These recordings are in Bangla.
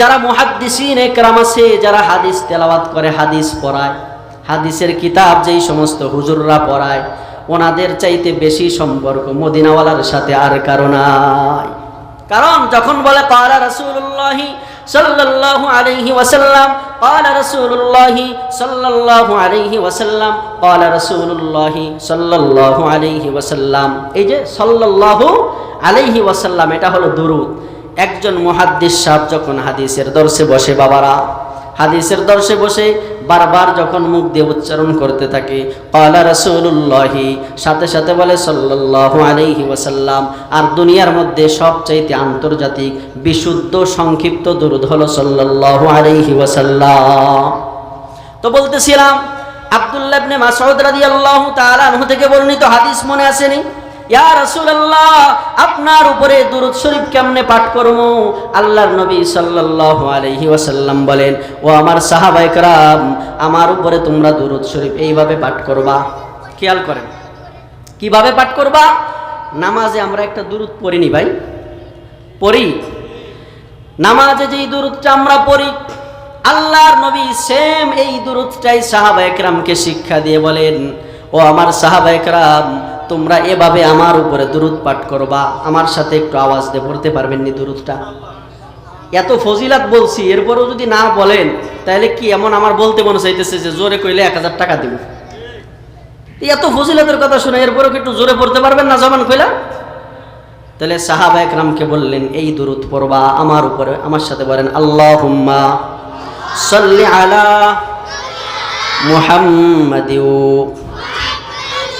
যারা মুহাদ্দিসিন একরাম আছে, যারা হাদিস তেলাওয়াত করে, হাদিস পড়ায়, হাদিসের কিতাব যেই সমস্ত হুজুররা পড়ায়, ওনাদের চাইতে বেশি সম্পর্ক মদিনাওয়ালার সাথে আর কারও নাই। কারণ যখন বলে পালা রাসূলুল্লাহি সাল্লাল্লাহু আলাইহি ওয়াসাল্লাম পালা রাসূলুল্লাহি সাল্লাল্লাহু আলাইহি ওয়াসাল্লাম পালা রাসূলুল্লাহি সাল্লাল্লাহু আলাইহি ওয়াসাল্লাম। এই যে সাল্লাল্লাহু আলাইহি ওয়াসাল্লাম, এটা হলো দুরুদ। একজন মুহাদ্দিস সাহেব যখন হাদিসের দর্শে বসে, বাবারা, হাদিসের দর্শে বসে বারবার যখন মুখ দিয়ে উচ্চারণ করতে থাকে পালা রাসূলুল্লাহি সাথে সাথে বলে, সাল্লাল্লাহু আলাইহি ওয়াসাল্লাম আর দুনিয়ার মধ্যে সবচাইতে আন্তর্জাতিক বিশুদ্ধ, সংক্ষিপ্ত দুরুদ হল, সাল্লাল্লাহু আলাইহি ওয়াসাল্লাম তো বলতেছিলাম, আব্দুল্লাহ ইবনে মাসউদ রাদিয়াল্লাহু তাআলা আনহু থেকে বর্ণিত হাদিস মনে আসেনি? ইয়া রাসূলুল্লাহ আপনার উপরে দুরূদ শরীফ কেমনে পাঠ করবো আল্লাহর নবী সাল্লাল্লাহু আলাইহি ওয়াসাল্লাম বলেন ও আমার সাহাবায়ে کرام আমার উপরে তোমরা দুরূদ শরীফ এইভাবে পাঠ করবা খেয়াল করেন কিভাবে পাঠ করবা নামাজে আমরা একটা দুরূদ পড়িনি ভাই পড়ি নামাজে যেই দুরুদটা আমরা পড়ি আল্লাহর নবী সেম এই দুরুদটাই সাহাবা একরামকে শিক্ষা দিয়ে বলেন ও আমার সাহাবা একরাম তোমরা এভাবে আমার উপরে দুরুদ পাঠ করবা। আমার সাথে একটু আওয়াজ দিয়ে পড়তে পারবেন নি দুরুদটা? এত ফজিলাত বলছি, এরপরেও যদি না বলেন, তাহলে কি এমন আমার বলতে মনে চাইতেছে যে জোরে কইলে এক হাজার টাকা দিব? এত ফজিলাতের কথা শুনে এরপরেও কি একটু জোরে পড়তে পারবেন না জমান কইলা তাহলে সাহাবা একরামকে বললেন, এই দুরুদ পড়বা, আমার উপরে, আমার সাথে বলেন আল্লাহ হুম্মা সাল্লি আলা মুহাম্মাদ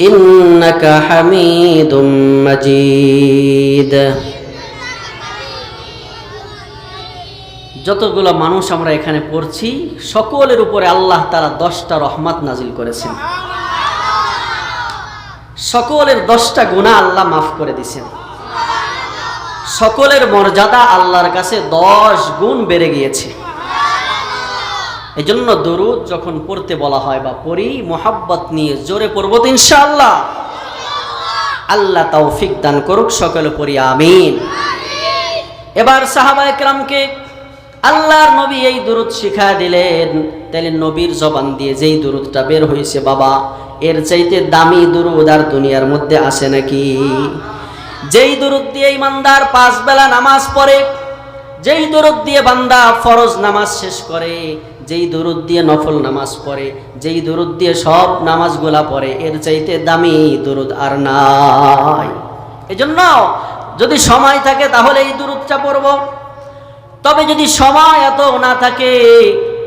إنك حميد مجيد যতগুলো মানুষ আমরা এখানে পড়ছি সকলের উপরে আল্লাহ তারা দশটা রহমত নাজিল করেছেন সকলের দশটা গুণা আল্লাহ মাফ করে দিছেন সকলের মর্যাদা আল্লাহর কাছে দশ গুণ বেড়ে গিয়েছে এই জন্য দরুদ যখন পড়তে বলা হয় বা পড়ি, মোহাব্বত নিয়ে জোরে পড়ব তো ইনশাআল্লাহ। আল্লাহ তৌফিক দান করুক সকলে পড়ি আমিন। এবার সাহাবা একরামকে আল্লাহর নবী এই দুরুদ শিখা দিলেন। তাহলে নবীর জবান দিয়ে যেই দুরুদটা বের হয়েছে বাবা, এর চাইতে দামি দুরুদ আর দুনিয়ার মধ্যে আসে নাকি? যেই দুরুদ দিয়ে ইমানদার পাঁচ বেলা নামাজ পড়ে যেই দরদ দিয়ে বান্দা ফরজ নামাজ শেষ করে, যেই দরুদ দিয়ে নফল নামাজ পড়ে, যেই দরুদ দিয়ে সব নামাজগুলা পড়ে, এর চাইতে দামি দরুদ আর নাই। এজন্য যদি সময় থাকে তাহলে এই দরুদটা পড়ব। তবে যদি সময় এত না থাকে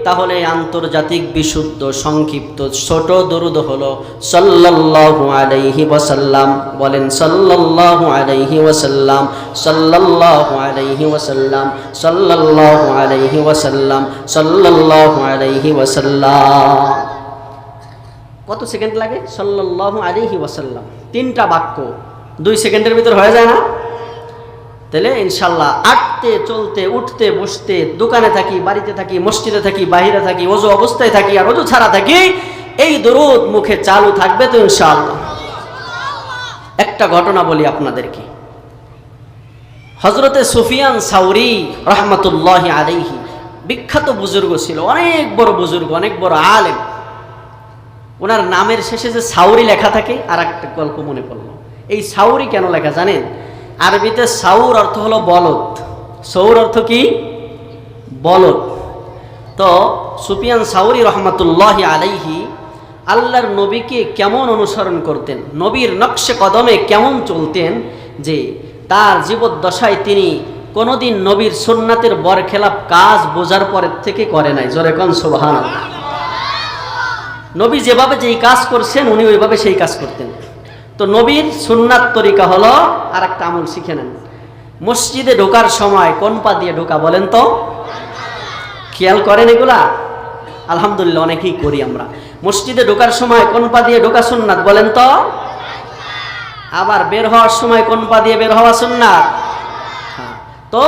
তাহলে আন্তর্জাতিক বিশুদ্ধ, সংক্ষিপ্ত, ছোট দরুদ হলো সাল্লাল্লাহু আলাইহি ওয়াসাল্লাম। বলেন, সাল্লাল্লাহু আলাইহি ওয়াসাল্লাম, সাল্লাল্লাহু আলাইহি ওয়াসাল্লাম, সাল্লাল্লাহু আলাইহি ওয়াসাল্লাম, সাল্লাল্লাহু আলাইহি ওয়াসাল্লাম। কত সেকেন্ড লাগে? সাল্লাল্লাহু আলাইহি ওয়াসাল্লাম। তিনটা বাক্য। দুই সেকেন্ডের ভিতর হয়ে যায় না? তাহলে ইনশাল্লাহ আটতে, চলতে, উঠতে, বসতে, দোকানে থাকি, বাড়িতে থাকি, মসজিদে থাকি, বাহিরে থাকি ওজু অবস্থায় থাকি আর ওজু ছাড়া থাকি, এই দরুদ মুখে চালু থাকবে তো ইনশাল্লাহ একটা ঘটনা বলি আপনাদেরকে। হজরতে সুফিয়ান সাউরি রহমতুল্লাহ আলাইহি, বিখ্যাত বুজুর্গ ছিল, অনেক বড় বুজুর্গ, অনেক বড় আলেম। ওনার নামের শেষে যে সাউরি লেখা থাকে আর একটা গল্প মনে পড়ল। এই সাউরি কেন লেখা জানেন? আরবিতে সাউর অর্থ হলো বলদ। সৌর অর্থ কি? বলদ। তো সুপিয়ান সাউরি রহমতুল্লাহ আলাইহি আল্লাহর নবীকে কেমন অনুসরণ করতেন, নবীর নকশে কদমে কেমন চলতেন যে তার জীবদ্দশায় তিনি কোনোদিন নবীর সুন্নাতের বরখেলাপ কাজ বোঝার পরের থেকে করে নাই। জোরে কন নবী যেভাবে যেই কাজ করছেন উনি ওইভাবে সেই কাজ করতেন। তো নবীর সুন্নাত তরিকা হলো আর একটা আমল শিখে নেন। মসজিদে ঢোকার সময় কোন পা দিয়ে ঢোকা বলেন তো? খেয়াল করেন এগুলা? আলহামদুলিল্লাহ, অনেকেই করি আমরা। মসজিদে ঢোকার সময় কোন পা দিয়ে ঢোকা সুন্নাত বলেন তো? আবার বের হওয়ার সময় কোন পা দিয়ে বের হওয়া সুন্নাত? হ্যাঁ। তো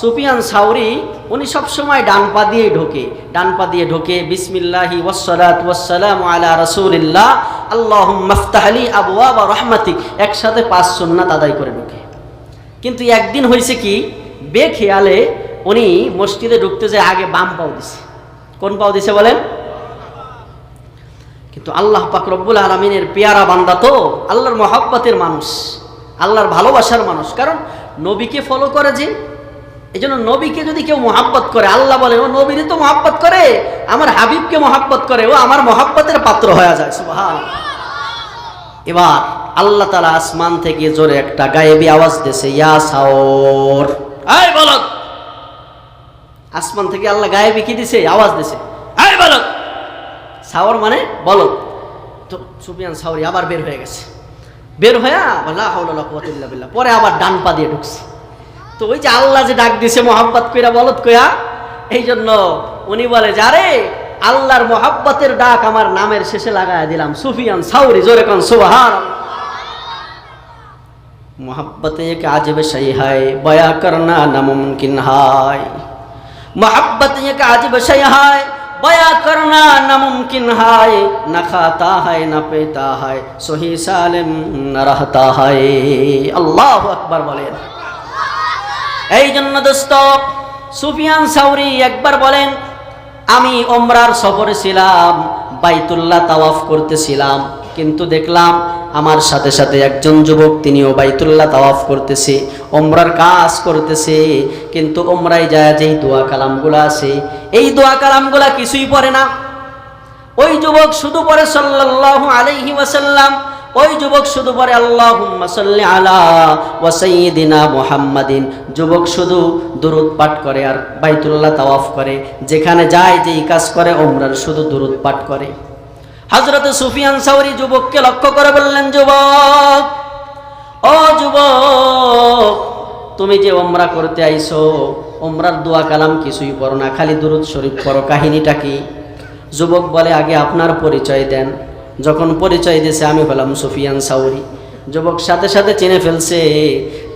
সুফিয়ান সাউরি, উনি সব সময় ডান পা দিয়ে ঢোকে। ডান পা দিয়ে ঢোকে, বিসমিল্লাহি ওয়াসসালাত ওয়াসসালাম আলা রাসূলিল্লাহ, আল্লাহুম্মা ইফতাহলি আবওয়াব রাহমাতিক। একসাথে পাঁচ সুন্নাত আদায় করে ঢোকে। কিন্তু একদিন হয়েছে কি, বেখেয়ালে উনি মসজিদে ঢুকতে যায় আগে বাম পাও দিছে। কোন পাও দিছে বলেন? কিন্তু আল্লাহ পাক রব্বুল আলমিনের পেয়ারা বান্দা তো আল্লাহর মহাব্বতের মানুষ, আল্লাহর ভালোবাসার মানুষ। কারণ নবীকে ফলো করে যে এই জন্য নবীকে যদি কেউ মহাব্বত করে, আল্লাহ বলে ও নবীরে তো মহাব্বত করে। আমার হাবিবকে মহাব্বত করে, ও আমার মহাব্বতের পাত্র হয়ে যায়। সুবহান এবার আল্লাহ তালা আসমান থেকে জোরে একটা গায়েবী আওয়াজ দিয়েছে, ইয়া সাওর। বলত আসমান থেকে আল্লাহ গায়েবী কি দিছে? আওয়াজ দিছে। আয় বলত সাওর মানে বলত তো সুফিয়ান সাওরি আবার বের হয়ে গেছে। বের হয়ে আল্লাহ পরে আবার ডান পা দিয়ে ঢুকছে। তো ওই যে আল্লাহ যে ডাক দিছে মোহাব্বত কইরা বলত কইয়া এই জন্য উনি বলে যারে আল্লাহর মোহাব্বতের ডাক আমার নামের শেষে লাগায় দিলাম সুফিয়ান সাউরি জোরে কন সুবহান मोहब्बत एक आजब शई है बया करना नामुमकिन है मोहब्बत एक आजब शई है बया करना नामुमकिन है न खाता है न पीता है सही सालिम न रहता है अल्लाह আকবার বলেন এই জন্য দোস্ত, সুফিয়ান সাউরি একবার বলেন, আমি ওমরার সফরে ছিলাম, বাইতুল্লাহ তাওয়াফ করতেছিলাম, কিন্তু দেখলাম আমার সাথে সাথে একজন যুবক তিনিও বাইতুল্লাহ তাওয়াফ করতেছে, ওমরার কাজ করতেছে, কিন্তু ওমরাই যায় যেই দোয়া কালামগুলো আছে, এই দোয়া কালামগুলা কিছুই পড়ে না। ওই যুবক শুধু পড়ে সাল্লাল্লাহু আলাইহি ওয়াসাল্লাম ওই যুবক শুধু পড়ে আল্লাহ সাল্লি আলা ওয়া সাইয়্যিদিনা মুহাম্মাদিন। যুবক শুধু দুরুদ পাঠ করে আর বাইতুল্লাহ তাওয়াফ করে। যেখানে যায়, যেই কাজ করে ওমরার শুধু দুরুদ পাঠ করে। হযরত সুফিয়ান সাউরি যুবককে লক্ষ্য করে বললেন, যুবক, ও যুবক, তুমি যে ওমরা করতে আইছো ওমরার দোয়া কালাম কিছুই পড়ো না, খালি দুরুদ শরীফ পড়ো। কাহিনীটা কি? যুবক বলে, আগে আপনার পরিচয় দেন। যখন পরিচয় দিয়েছে, আমি হলাম সুফিয়ান সাউরি। যুবক সাথে সাথে চিনে ফেলছে,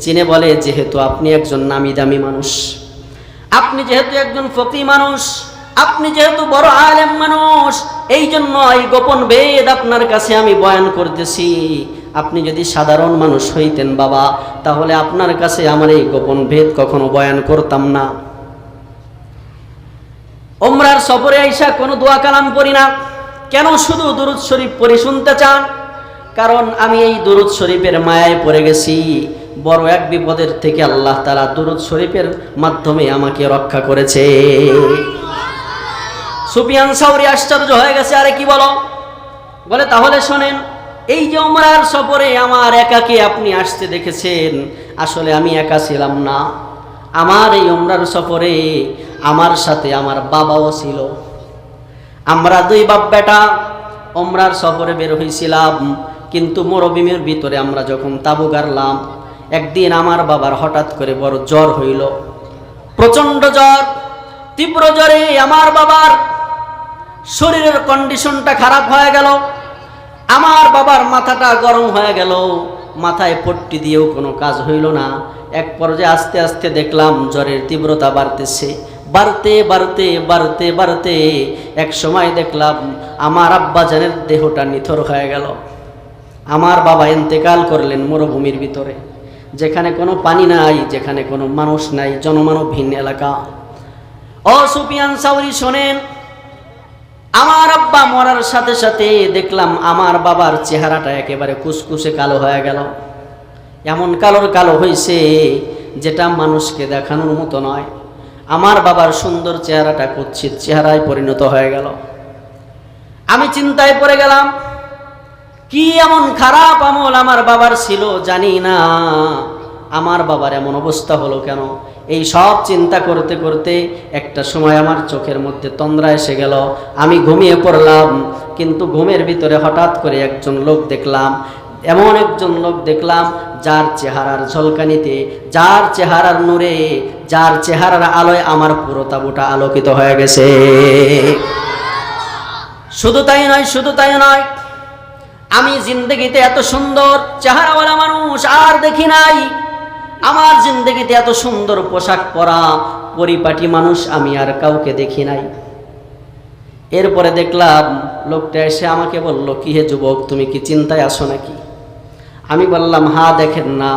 চিনে বলে, যেহেতু আপনি একজন নামি দামি মানুষ, আপনি যেহেতু একজন ফকি মানুষ, আপনি যেহেতু বড় আলেম মানুষ এই জন্য এই গোপন বেদ আপনার কাছে আমি বয়ান করতেছি। আপনি যদি সাধারণ মানুষ হইতেন বাবা, তাহলে আপনার কাছে আমার এই গোপন ভেদ কখনো বয়ান করতাম না। ওমরার সফরে আইসা কোনো দোয়া কালাম করি না। কেন শুধু দুরুদ শরীফ পড়ে শুনতে চান? কারণ আমি এই দুরুদ শরীফের মায়ায় পড়ে গেছি। বড় এক বিপদের থেকে আল্লাহ তালা দুরুদ শরীফের মাধ্যমে আমাকে রক্ষা করেছে। সুফিয়ান সাউরি আশ্চর্য হয়ে গেছে। আরে কি বলো? বলে, তাহলে শোনেন, এই যে ওমরার সফরে আমার একাকে আপনি আসতে দেখেছেন, আসলে আমি একা ছিলাম না। আমার এই ওমরার সফরে আমার সাথে আমার বাবাও ছিল। আমরা দুই বাপ বেটা, ওমরার সফরে বের হয়েছিলাম কিন্তু মরবিমের ভিতরে আমরা যখন তাবু গাড়লাম, একদিন আমার বাবার হঠাৎ করে বড় জ্বর হইল। প্রচণ্ড জ্বর, তীব্র জ্বরে আমার বাবার শরীরের কন্ডিশনটা খারাপ হয়ে গেল। আমার বাবার মাথাটা গরম হয়ে গেল। মাথায় পট্টি দিয়েও কোনো কাজ হইল না। এক পর্যায়ে আস্তে আস্তে দেখলাম জ্বরের তীব্রতা বাড়তেছে। বাড়তে বাড়তে বাড়তে বাড়তে এক সময় দেখলাম আমার আব্বাজানের দেহটা নিথর হয়ে গেল। আমার বাবা এন্তেকাল করলেন মরুভূমির ভিতরে, যেখানে কোনো পানি নাই, যেখানে কোনো মানুষ নাই, জনমানবহীন এলাকা। ও সাউরি শোনেন, আমার আব্বা মরার সাথে সাথে দেখলাম আমার বাবার চেহারাটা একেবারে কুসকুসে কালো হয়ে গেল। এমন কালোর কালো হয়েছে যেটা মানুষকে দেখানোর মতো নয়। আমার বাবার সুন্দর চেহারাটা কুৎসিত চেহারায় পরিণত হয়ে গেল। আমি চিন্তায় পড়ে গেলাম, কি এমন খারাপ আমল আমার বাবার ছিল জানি না। আমার বাবার এমন অবস্থা হলো কেন? এই সব চিন্তা করতে করতে একটা সময় আমার চোখের মধ্যে তন্দ্রা এসে গেল। আমি ঘুমিয়ে পড়লাম, কিন্তু ঘুমের ভিতরে হঠাৎ করে একজন লোক দেখলাম এমন একজন লোক দেখলাম, যার চেহারার ঝলকানিতে, যার চেহারার নূরে, যার চেহারার আলোয় আমার পুরো তাবুটা আলোকিত হয়ে গেছে। শুধু তাই নয়, শুধু তাই নয়, আমি জিন্দগিতে এত সুন্দর চেহারাওয়ালা মানুষ আর দেখি নাই। আমার জিন্দগিতে এত সুন্দর পোশাক পরা পরিপাটি মানুষ আমি আর কাউকে দেখি নাই। এরপরে দেখলাম, লোকটা এসে আমাকে বলল, কি হে যুবক, তুমি কি চিন্তায় আসো নাকি? আমি বললাম, হা, দেখেন না,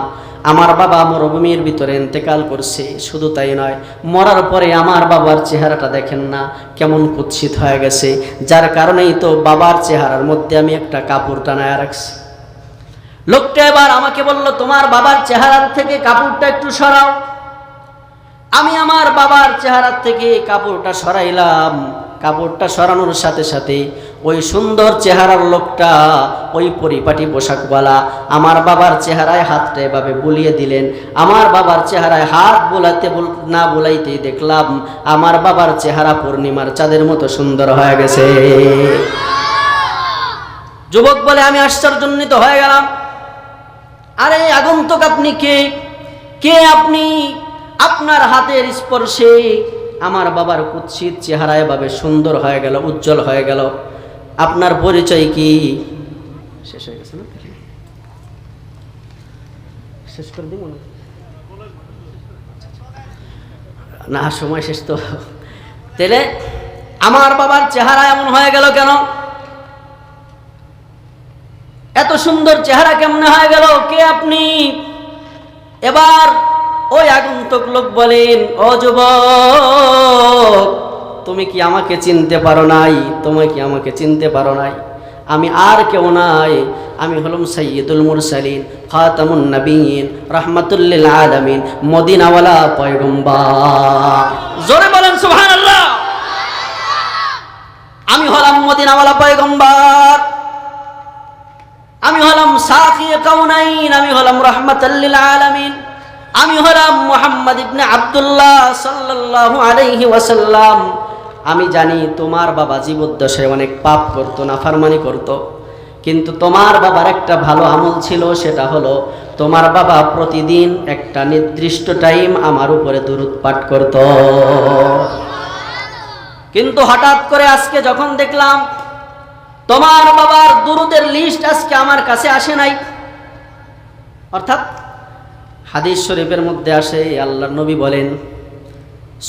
আমার বাবা মরুভূমির ভিতরে ইন্তেকাল করছে, শুধু তাই নয়, মরার পরে আমার বাবার চেহারাটা দেখেন না, কেমন কুৎসিত হয়ে গেছে, যার কারণেই তো বাবার চেহারার মধ্যে আমি একটা কাপড় টানায় রাখছি। লোকটা এবার আমাকে বলল, তোমার বাবার চেহারার থেকে কাপড়টা একটু সরাও। আমি আমার বাবার চেহারার থেকে কাপড়টা সরাইলাম। কাপড়টা সরানোর সাথে সাথে ওই সুন্দর চেহারার লোকটা ওই পরিপাটি পোশাকওয়ালা আমার বাবার চেহারায় হাতটা এভাবে বুলিয়ে দিলেন। আমার বাবার চেহারায় হাত বোলাতে বল- না বোলাইতে দেখলাম আমার বাবার চেহারা পূর্ণিমার চাঁদের মতো সুন্দর হয়ে গেছে। যুবক বলে, আমি আশ্চর্যজনিত হয়ে গেলাম। আরে আগন্তুক আপনি কে? কে আপনি? আপনার হাতের স্পর্শে আমার বাবার কুৎসিত চেহারা এভাবে সুন্দর হয়ে গেল, উজ্জ্বল হয়ে গেল। আপনার পরিচয় কি? শেষ হয়ে গেছে না? শেষ করে দিব না, সময় শেষ তো। তাহলে আমার বাবার চেহারা এমন হয়ে গেল কেন? এত সুন্দর চেহারা কেমনে হয়ে গেল? কে আপনি? এবার ওই আগন্তুক লোক বলেন, ও যুবক, তুমি কি আমাকে চিনতে পারো নাই? তুমি কি আমাকে চিনতে পারো নাই? আমি আর কেউ নাই। আমি হলাম সৈয়দুল মুরসালিন, খাতামুন নবীন, রহমাতুল্লিল আলামিন, মদিনাওয়ালা পয়গম্বর। জোরে বলেন আমি হলাম মদিনাওয়ালা পয়গম্বর। আমি হলাম সাকি কাউনাইন আমি হলাম রহমাতাল্লিল আলামিন। আমি হলাম মোহাম্মদ ইবনে আব্দুল্লাহ সাল্লাল্লাহু আলাইহি ওয়াসাল্লাম। আমি জানি তোমার বাবা জীবদ্দশায় অনেক পাপ করতো, নাফরমানি করতো। কিন্তু তোমার বাবার একটা ভালো আমল ছিল, সেটা হলো তোমার বাবা প্রতিদিন একটা নির্দিষ্ট টাইম আমার উপরে দুরুদ পাঠ করত। কিন্তু হঠাৎ করে আজকে যখন দেখলাম তোমার বাবার দুরুদের লিস্ট আজকে আমার কাছে আসে নাই, অর্থাৎ হাদিস শরীফের মধ্যে আসে আল্লাহ নবী বলেন,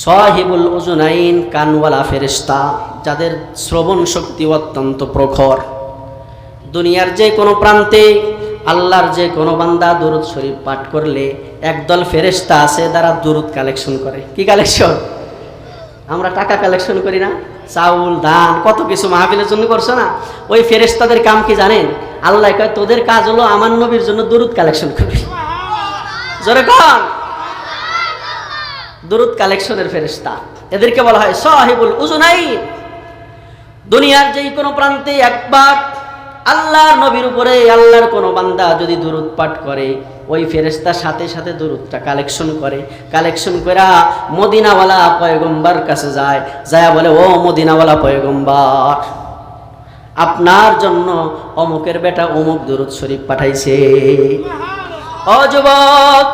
সাহিবুল উজুনাইন কানওয়ালা ফেরেশতা, যাদের শ্রবণ শক্তি অত্যন্ত প্রখর। দুনিয়ার যে কোনো প্রান্তে আল্লাহর যে কোনো বান্দা দুরুদ শরীফ পাঠ করলে একদল ফেরেশতা আছে তারা দুরুদ কালেকশন করে। কি কালেকশন? আমরা টাকা কালেকশন করি না, চাউল, ধান, কত কিছু মাহফিলের জন্য করছ না? ওই ফেরেশতাদের কাম কি জানেন? আল্লাহ কয়, তোদের কাজ হলো আমার নবীর জন্য দুরুদ কালেকশন করবি জোরে কন। কালেকশনের ফেরেশতা। এদেরকে বলা হয় সাহিবুল উজুনাইন। দুনিয়ার যেই কোনো প্রান্তে একবার আল্লাহর নবীর উপরে আল্লাহর কোনো বান্দা যদি দুরুদ পাঠ করে, ওই ফেরেস্তার সাথে সাথে দুরুদটা কালেকশন করে। কালেকশন করা মদিনাওয়ালা পয়গম্বার কাছে যায়। যায় বলে, ও মদিনাওয়ালা পয়গম্বার, আপনার জন্য অমুকের বেটা অমুক দুরুদ শরীফ পাঠাইছে। ও যুবক,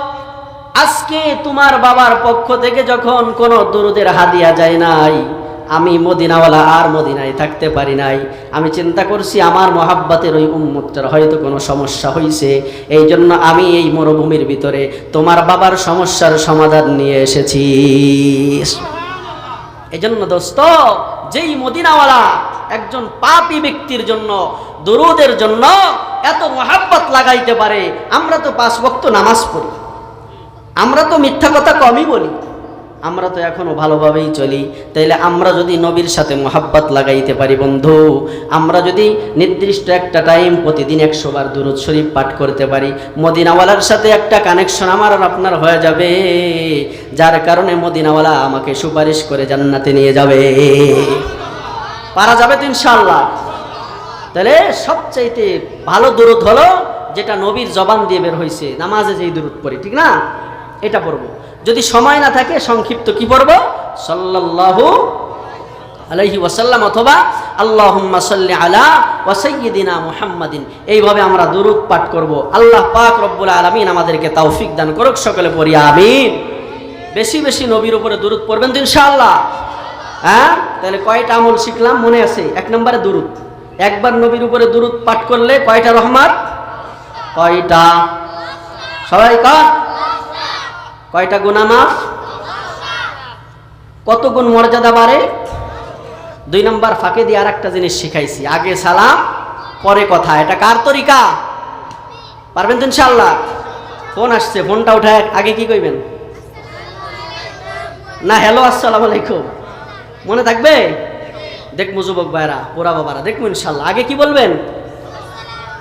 আজকে তোমার বাবার পক্ষ থেকে যখন কোনো দুরুদের হাদিয়া যায় নাই, আমি মদিনাওয়ালা আর মদিনায় থাকতে পারি নাই। আমি চিন্তা করছি আমার মহাব্বাতের ওই উম্মতটার হয়তো কোনো সমস্যা হয়েছে এই জন্য আমি এই মরুভূমির ভিতরে তোমার বাবার সমস্যার সমাধান নিয়ে এসেছি। এই জন্য দোস্ত, যেই মদিনাওয়ালা একজন পাপি ব্যক্তির জন্য, দুরুদের জন্য এত মহাব্বত লাগাইতে পারে। আমরা তো পাঁচ বক্ত নামাজ পড়ি। আমরা তো মিথ্যা কথা কমই বলি। আমরা তো এখনও ভালোভাবেই চলি। তাইলে আমরা যদি নবীর সাথে মোহাব্বত লাগাইতে পারি, বন্ধু, আমরা যদি নির্দিষ্ট একটা টাইম প্রতিদিন একশো বার দুরুদ শরীফ পাঠ করতে পারি, মদিনাওয়ালার সাথে একটা কানেকশন আমার আর আপনার হয়ে যাবে। যার কারণে মদিনাওয়ালা আমাকে সুপারিশ করে জান্নাতে নিয়ে যাবে। পারা যাবে তো ইনশাল্লাহ তাহলে সবচাইতে ভালো দূরত হলো যেটা নবীর জবান দিয়ে বের হয়েছে নামাজে যেই দূরত পড়ি, ঠিক না? এটা পড়ব। যদি সময় না থাকে, সংক্ষিপ্ত কি পড়ব? সাল্লাল্লাহু আলাইহি ওয়াসাল্লাম অথবা আল্লাহুম্মা সাল্লি আলা ওয়া সাইয়্যিদিনা মুহাম্মাদিন। এইভাবে আমরা দুরূদ পাঠ করব। আল্লাহ পাক রব্বুল আলামিন আমাদেরকে তৌফিক দান করুক, সকলে পড়ি, আমিন। বেশি বেশি নবীর উপরে দুরূদ পড়বেন তো ইনশাআল্লাহ। হ্যাঁ? তাহলে কয়টা আমল শিখলাম? মনে আছে? এক নম্বরে দুরূদ। একবার নবীর উপরে দুরূদ পাঠ করলে কয়টা রহমত? কয়টা? সবাই কর। কয়টা গুনাহ মাফ? কত গুণ মর্যাদা বাড়ে? দুই নম্বর, ফাঁকে দিয়ে আর একটা জিনিস শিখাইছি। আগে সালাম, পরে কথা। এটা কার তরিকা? পারবেন তো ইনশাল্লাহ ফোন আসছে, ফোনটা উঠায়। আগে কি কইবেন? না, হ্যালো, আসসালাম আলাইকুম। মনে থাকবে? দেখব যুবক ভাইরা, পোড়া বাবারা দেখব ইনশাল্লাহ। আগে কি বলবেন?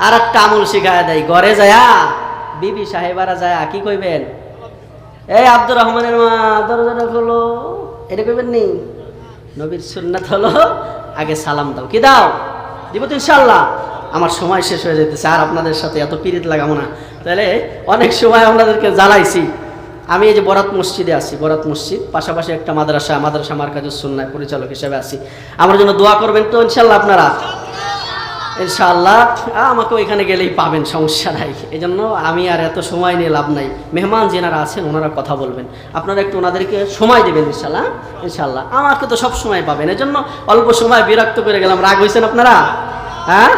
আর একটা আমল শিখায় দেয় ঘরে যায়া, বিবি সাহেবারা যায়া, কি কইবেন? এই আব্দুর রহমানের মা দরজাটা খোলো। এটা কইবেন নি? নবীর সুন্নাত হলো, আগে সালাম দাও। কি দাও? দিব তো ইনশাল্লাহ। আমার সময় শেষ হয়ে যেতেছে আর আপনাদের সাথে এত পিরিত লাগাবো না। তাহলে অনেক সময় আপনাদেরকে জ্বালাইছি। আমি এই যে বরাত মসজিদে আছি, বরাত মসজিদ, পাশাপাশি একটা মাদ্রাসা মাদ্রাসা মার্কাজুস সুন্নায় পরিচালক হিসেবে আছি। আমার জন্য দোয়া করবেন তো ইনশাল্লাহ আপনারা। ইনশাআল্লাহ আমাকে ওইখানে গেলেই পাবেন, সমস্যা নাই। এই জন্য আমি আর এত সময় নিয়ে লাভ নাই। মেহমান যেনারা আছেন, ওনারা কথা বলবেন। আপনারা একটু ওনাদেরকে সময় দেবেন ইনশাল্লাহ ইনশাল্লাহ আমাকে তো সব সময় পাবেন। এজন্য অল্প সময় বিরক্ত করে গেলাম। রাগ হয়েছেন আপনারা? হ্যাঁ?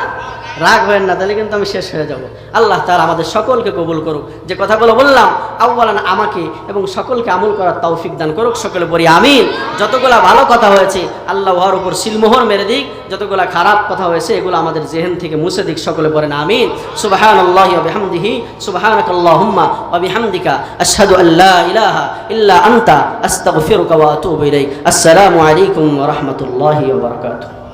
রাগ হবেন না, তাহলে কিন্তু আমি শেষ হয়ে যাব। আল্লাহ তার আমাদের সকলকে কবুল করুক। যে কথাগুলো বললাম আউ্বালান আমাকে এবং সকলকে আমল করার তৌফিক দান করুক, সকলে বলি আমিন। যতগুলা ভালো কথা হয়েছে, আল্লাহ উহার উপর সিলমোহর মেরে দিক। যতগুলা খারাপ কথা হয়েছে, এগুলো আমাদের জেহেন থেকে মুছে দিক, সকলে বলেন আমিন। সুবাহান আল্লাহ বিহামদিহি সুবাহানাক আল্লাহুম্মা বিহামদিকা, আশহাদু আল্লা ইলাহা ইল্লা আনতা, আস্তাগফিরুকা ওয়া আতুবু ইলাইক। আসসালামু আলাইকুম ওয়া রাহমাতুল্লাহি ওয়া বারাকাতুহু।